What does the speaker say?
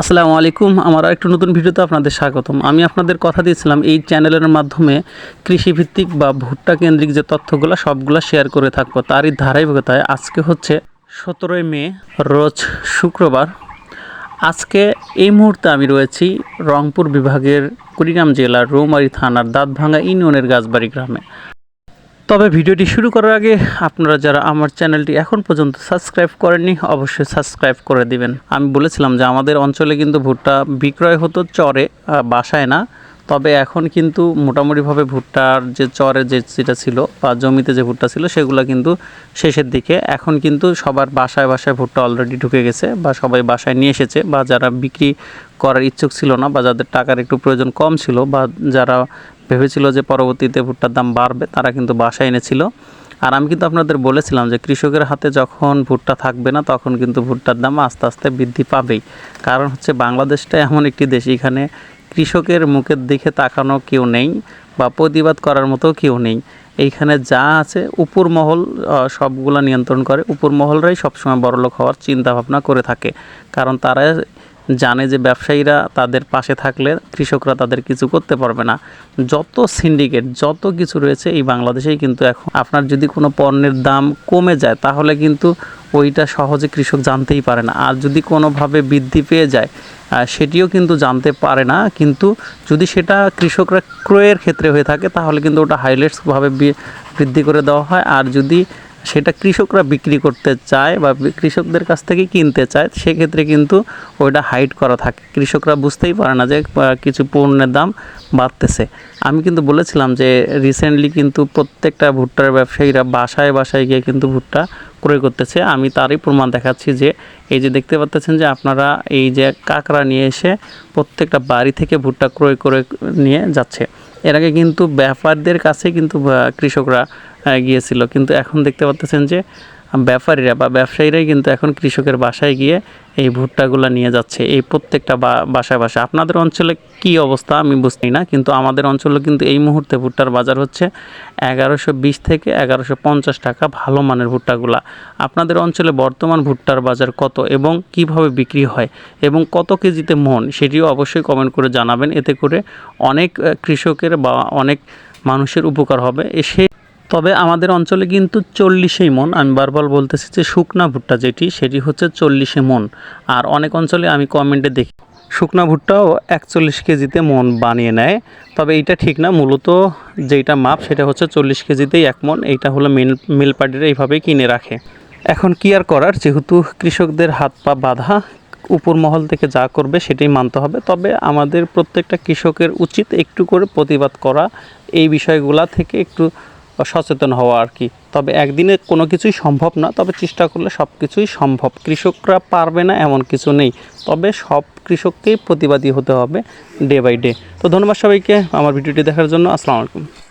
আসসালামু আলাইকুম, আমার একটু নতুন ভিডিওতে আপনাদের স্বাগতম। আমি আপনাদের কথা দিয়েছিলাম, এই চ্যানেলের মাধ্যমে কৃষিভিত্তিক বা ভুট্টা কেন্দ্রিক যে তথ্যগুলো, সবগুলো শেয়ার করে থাকব। তারই ধারাবাহিকতায় আজকে হচ্ছে সতেরোই মে, রোজ শুক্রবার। আজকে এই মুহূর্তে আমি রয়েছি রংপুর বিভাগের কুড়িগ্রাম জেলার রৌমারী থানার দাঁতভাঙ্গা ইউনিয়নের গাছবাড়ি গ্রামে। তবে ভিডিওটি শুরু করার আগে আপনারা যারা আমার চ্যানেলটি এখন পর্যন্ত সাবস্ক্রাইব করেননি, অবশ্যই সাবস্ক্রাইব করে দিবেন। আমি বলেছিলাম যে আমাদের অঞ্চলে কিন্তু ভুট্টা বিক্রয় হতো চরে বাসায় না। তবে এখন কিন্তু মোটামুটিভাবে ভুট্টার যে চরে যে যেটা ছিল বা জমিতে যে ভুট্টা ছিল, সেগুলো কিন্তু শেষের দিকে। এখন কিন্তু সবার বাসায় বাসায় ভুট্টা অলরেডি ঢুকে গেছে বা সবাই বাসায় নিয়ে এসেছে বা যারা বিক্রি করার ইচ্ছুক ছিল না বা যাদের টাকার একটু প্রয়োজন কম ছিল বা যারা ভেবেছিল যে পরবর্তীতে ভুট্টার দাম বাড়বে, তারা কিন্তু বাসায় এনেছিল। আর আমি কিন্তু আপনাদের বলেছিলাম যে কৃষকের হাতে যখন ভুট্টা থাকবে না, তখন কিন্তু ভুট্টার দাম আস্তে আস্তে বৃদ্ধি পাবেই। কারণ হচ্ছে বাংলাদেশটা এমন একটি দেশ, এখানে কৃষকের মুখের দিকে তাকানো কেউ নেই বা প্রতিবাদ করার মতো কেউ নেই। এইখানে যা আছে, উপর মহল সবগুলা নিয়ন্ত্রণ করে। উপর মহলরাই সবসময় বড়লোক হওয়ার চিন্তা ভাবনা করে থাকে। কারণ তারা জানে যে ব্যবসায়ীরা তাদের পাশে থাকলে কৃষকরা তাদের কিছু করতে পারবে না। যত সিন্ডিকেট যত কিছু রয়েছে এই বাংলাদেশেই কিন্তু এখন। আপনার যদি কোনো পণ্যের দাম কমে যায়, তাহলে কিন্তু ওইটা সহজে কৃষক জানতেই পারে না। আর যদি কোনোভাবে বৃদ্ধি পেয়ে যায় সেটিও কিন্তু জানতে পারে না। কিন্তু যদি সেটা কৃষকরা ক্রয়ের ক্ষেত্রে হয়ে থাকে, তাহলে কিন্তু ওটা হাইলাইটসভাবে বৃদ্ধি করে দেওয়া হয়। আর যদি সেটা কৃষকরা বিক্রি করতে চায় বা কৃষকদের কাছ থেকে কিনতে চায়, সেক্ষেত্রে কিন্তু ওইটা হাইড করা থাকে। কৃষকরা বুঝতেই পারে না যে কিছু পণ্যের দাম বাড়তেছে। আমি কিন্তু বলেছিলাম যে রিসেন্টলি কিন্তু প্রত্যেকটা ভুট্টার ব্যবসায়ীরা বাসায় বাসায় গিয়ে কিন্তু ভুট্টা ক্রয় করতেছে। আমি তারই প্রমাণ দেখাচ্ছি যে, এই যে দেখতে পাচ্ছেন যে, আপনারা এই যে কাঁকড়া নিয়ে এসে প্রত্যেকটা বাড়ি থেকে ভুট্টা ক্রয় করে নিয়ে যাচ্ছে। এর আগে কিন্তু ব্যাপারদের কাছে কিন্তু কৃষকরা গিয়েছিল। কিন্তু এখন দেখতে পাচ্ছেন যে ব্যাপারীরা বা ব্যবসায়ীরাই কিন্তু এখন কৃষকের বাসায় গিয়ে এই ভুট্টাগুলো নিয়ে যাচ্ছে, এই প্রত্যেকটা বাসায় বাসায়। আপনাদের অঞ্চলে কি অবস্থা আমি বুঝতেই না, কিন্তু আমাদের অঞ্চলে কিন্তু এই মুহূর্তে ভুট্টার বাজার হচ্ছে এগারোশো বিশ থেকে এগারোশো পঞ্চাশ টাকা ভালো মানের ভুট্টাগুলা। আপনাদের অঞ্চলে বর্তমান ভুট্টার বাজার কত এবং কীভাবে বিক্রি হয় এবং কত কেজিতে মন সেটিও অবশ্যই কমেন্ট করে জানাবেন। এতে করে অনেক কৃষকের বা অনেক মানুষের উপকার হবে। এসে তবে আমাদের অঞ্চলে কিন্তু চল্লিশে মন। আমি বারবার বলতেছি যে শুকনা ভুট্টা যেটি, সেটি হচ্ছে চল্লিশে মন। আর অনেক অঞ্চলে আমি কমেন্টে দেখি, শুকনা ভুট্টাও একচল্লিশ কেজিতে মন বানিয়ে নেয়। তবে এইটা ঠিক না, মূলত যেইটা মাপ, সেটা হচ্ছে চল্লিশ কেজিতেই এক মন। এইটা হলো মিল মিল পার্টিরা এইভাবেই কিনে রাখে। এখন কি আর করার? যেহেতু কৃষকদের হাত পা বাঁধা, উপর মহল থেকে যা করবে সেটাই মানতে হবে। তবে আমাদের প্রত্যেকটা কৃষকের উচিত একটু করে প্রতিবাদ করা। এই বিষয়গুলা থেকে একটু সচেতন হওয়া আর কি। তবে একদিনে কোনো কিছুই সম্ভব না, তবে চেষ্টা করলে সব কিছুই সম্ভব। কৃষকরা পারবে না এমন কিছু নেই, তবে সব কৃষককেই প্রতিবাদী হতে হবে ডে বাই ডে তো ধন্যবাদ সবাইকে আমার ভিডিওটি দেখার জন্য, আসসালামু আলাইকুম।